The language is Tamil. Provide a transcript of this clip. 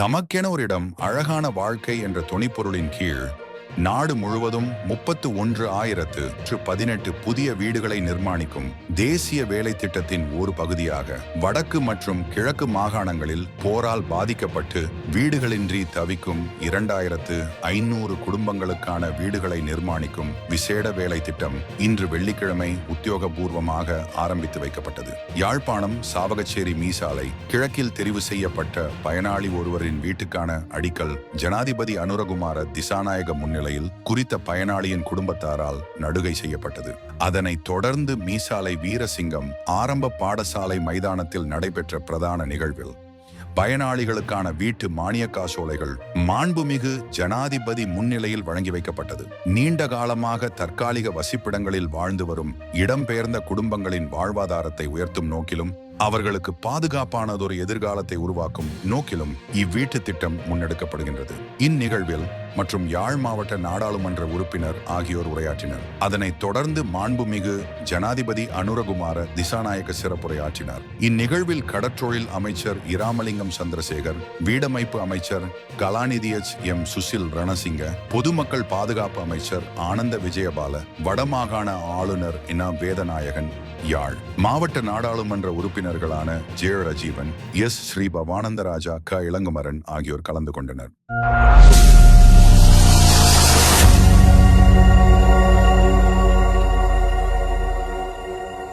தமக்கென ஒரு இடம் அழகான வாழ்க்கை என்ற துணிப்பொருளின் கீழ் நாடு முழுவதும் முப்பத்து ஒன்று ஆயிரத்து பதினெட்டு புதிய வீடுகளை நிர்மாணிக்கும் தேசிய வேலை திட்டத்தின் ஒரு பகுதியாக வடக்கு மற்றும் கிழக்கு மாகாணங்களில் போரால் பாதிக்கப்பட்டு வீடுகளின்றி தவிக்கும் இரண்டாயிரத்து ஐநூறு குடும்பங்களுக்கான வீடுகளை நிர்மாணிக்கும் விசேட வேலை திட்டம் இன்று வெள்ளிக்கிழமை உத்தியோகபூர்வமாக ஆரம்பித்து வைக்கப்பட்டது. யாழ்ப்பாணம் சாவகச்சேரி மீசாலை கிழக்கில் தெரிவு செய்யப்பட்ட பயனாளி ஒருவரின் வீட்டுக்கான அடிக்கல் ஜனாதிபதி அனுரகுமார திசாநாயக முன்னிலை முன்னிலையில் குறித்த பயனாளியின் குடும்பத்தாரால் நடுகை செய்யப்பட்டது. அதனைத் தொடர்ந்து மீசாலை வீரசிங்கம் ஆரம்ப பாடசாலை மைதானத்தில் நடைபெற்ற பிரதான நிகழ்வில் பயனாளிகளுக்கான வீட்டு மானிய காசோலைகள் மாண்புமிகு ஜனாதிபதி முன்னிலையில் வழங்கி வைக்கப்பட்டது. நீண்ட காலமாக தற்காலிக வசிப்பிடங்களில் வாழ்ந்து வரும் இடம்பெயர்ந்த குடும்பங்களின் வாழ்வாதாரத்தை உயர்த்தும் நோக்கிலும் அவர்களுக்கு பாதுகாப்பானதொரு எதிர்காலத்தை உருவாக்கும் நோக்கிலும் இவ்வீட்டு திட்டம் முன்னெடுக்கப்படுகின்றது. இந்நிகழ்வில் மற்றும் யாழ் மாவட்ட நாடாளுமன்ற உறுப்பினர் ஆகியோர் உரையாற்றினர். அதனைத் தொடர்ந்து மாண்புமிகு ஜனாதிபதி அனுரகுமார திசாநாயக்க சிறப்புரையாற்றினார். இந்நிகழ்வில் கடற்றொழில் அமைச்சர் இராமலிங்கம் சந்திரசேகர் வீடமைப்பு அமைச்சர் கலாநிதி எச். எம். சுசில் ரணசிங்க பொதுமக்கள் பாதுகாப்பு அமைச்சர் ஆனந்த விஜயபால வடமாகாண ஆளுநர் இனா வேதநாயகன் யாழ். மாவட்ட நாடாளுமன்ற உறுப்பினர் உறுப்பினர்களான ஜெய ரஜீவன் எஸ் ஸ்ரீ பவானந்தராஜா க. இளங்குமரன் ஆகியோர் கலந்து கொண்டனர்.